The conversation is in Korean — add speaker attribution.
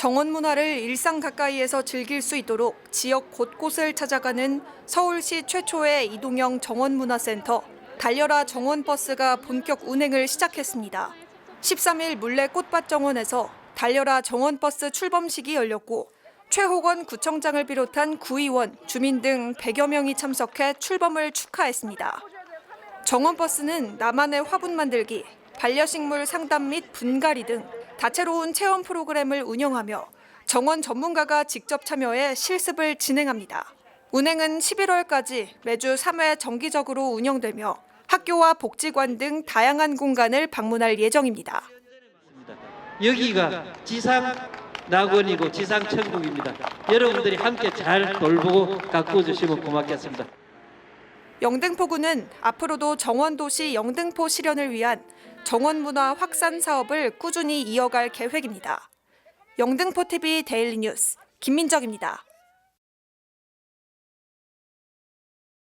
Speaker 1: 정원 문화를 일상 가까이에서 즐길 수 있도록 지역 곳곳을 찾아가는 서울시 최초의 이동형 정원 문화센터 달려라 정원 버스가 본격 운행을 시작했습니다. 13일 물레 꽃밭 정원에서 달려라 정원 버스 출범식이 열렸고 최호건 구청장을 비롯한 구의원, 주민 등 100여 명이 참석해 출범을 축하했습니다. 정원버스는 나만의 화분 만들기, 반려식물 상담 및 분갈이 등 다채로운 체험 프로그램을 운영하며 정원 전문가가 직접 참여해 실습을 진행합니다. 운행은 11월까지 매주 3회 정기적으로 운영되며 학교와 복지관 등 다양한 공간을 방문할 예정입니다.
Speaker 2: 여기가 지상 낙원이고 지상 천국입니다. 여러분들이 함께 잘 돌보고 가꾸어 주시면 고맙겠습니다.
Speaker 1: 영등포구는 앞으로도 정원도시 영등포 실현을 위한 정원 문화 확산 사업을 꾸준히 이어갈 계획입니다. 영등포TV 데일리 뉴스 김민정입니다.